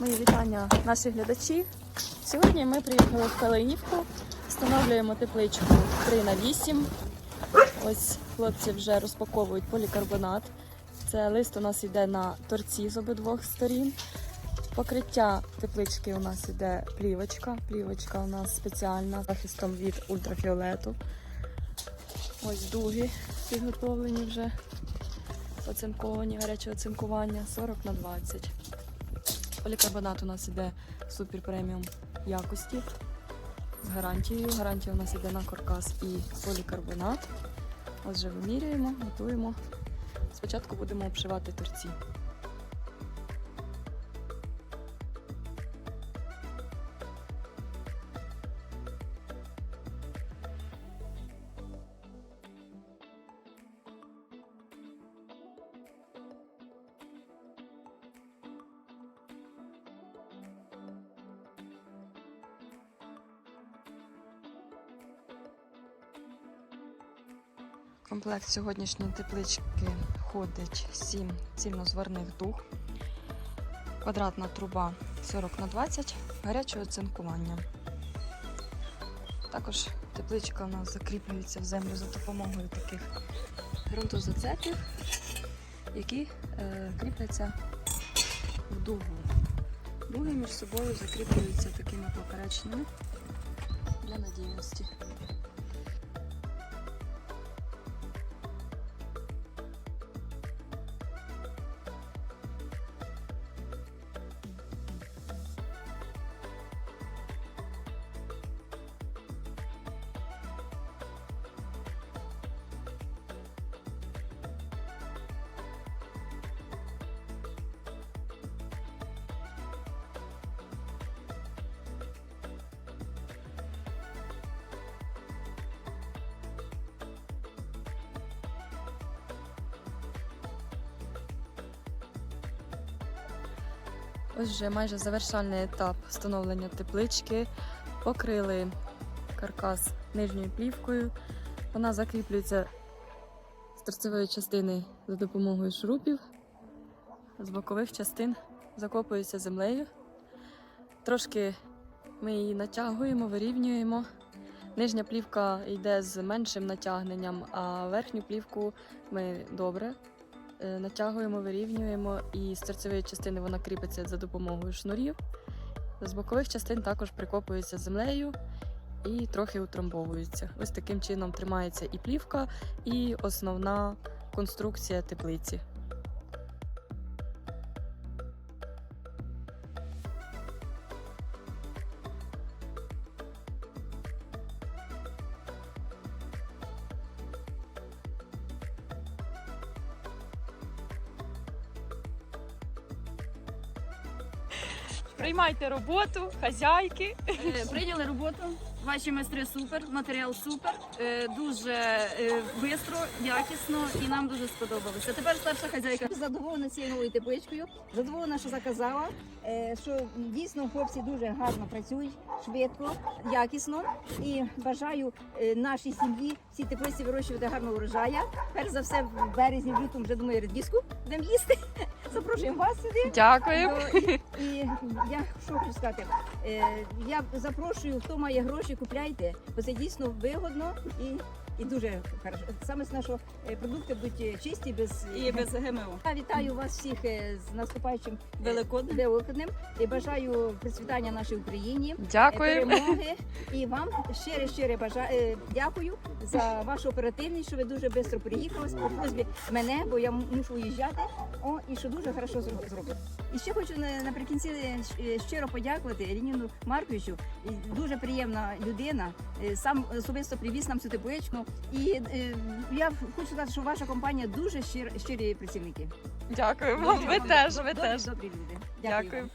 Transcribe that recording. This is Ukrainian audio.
Мої вітання наші глядачі. Сьогодні ми приїхали в Калинівку, встановлюємо тепличку 3 на 8. Ось хлопці вже розпаковують полікарбонат. Це лист у нас йде на торці з обидвох сторін. Покриття теплички у нас йде плівочка. Плівочка у нас спеціальна з захистом від ультрафіолету. Ось дуги підготовлені вже. Оцинковані, гаряче оцинкування 40 на 20. Полікарбонат у нас іде супер преміум якості з гарантією. Гарантія у нас іде на каркас і полікарбонат. Отже, вимірюємо, готуємо. Спочатку будемо обшивати торці. Комплект сьогоднішньої теплички входить 7 цільнозварних дуг, квадратна труба 40 на 20 гаряче оцинкування. Також тепличка у нас закріплюється в землю за допомогою таких ґрунтозацепів, які е, кріпляться в дугу. Дуги між собою закріплюються такими поперечними для надійності. Ось вже майже завершальний етап встановлення теплички. Покрили каркас нижньою плівкою. Вона закріплюється з торцевої частини за допомогою шурупів. З бокових частин закопується землею. Трошки ми її натягуємо, вирівнюємо. Нижня плівка йде з меншим натягненням, а верхню плівку ми добре натягуємо, вирівнюємо, і з серцевої частини вона кріпиться за допомогою шнурів. З бокових частин також прикопується землею і трохи утрамбовується. Ось таким чином тримається і плівка, і основна конструкція теплиці. Приймайте роботу, хазяйки. Е, Прийняли роботу. Ваші майстри супер, матеріал супер, е, дуже швидко, якісно і нам дуже сподобалося. Тепер старша хазяйка. Задоволена цією новою тепличкою, задоволена, що заказала. е, Що дійсно хлопці дуже гарно працюють, швидко, якісно. І бажаю е, нашій сім'ї всі теплиці вирощувати гарного урожая. Перш за все, в березні, в лютому вже думаю, редиску будемо їсти. Запрошуємо вас сюди. Дякую. Ну, і, і я що хочу сказати, е, я запрошую, хто має гроші, купляйте, бо це дійсно вигодно і, і дуже хорошо. Саме з нашого е, продукти будуть е, чисті, без І без ГМО. Я вітаю вас всіх е, з наступаючим е, Великоднем. Великоднем і бажаю процвітання нашій Україні. е, Дякую. Перемоги і вам щире щире бажаю дякую за вашу оперативність, що ви дуже швидко приїхали по просьбі мене, бо я мушу уїжджати. О, і що дуже хорошо зро- зробили. І ще хочу на- наприкінці е, щиро подякувати Рініну Марковичу. Дуже приємна людина. Е, Сам особисто привіз нам цю тепличку. І е, я хочу сказати, що ваша компанія дуже щир, щирі працівники. Дякую вам. Ви теж, ви Добрі, теж. добрі люди. Дякую.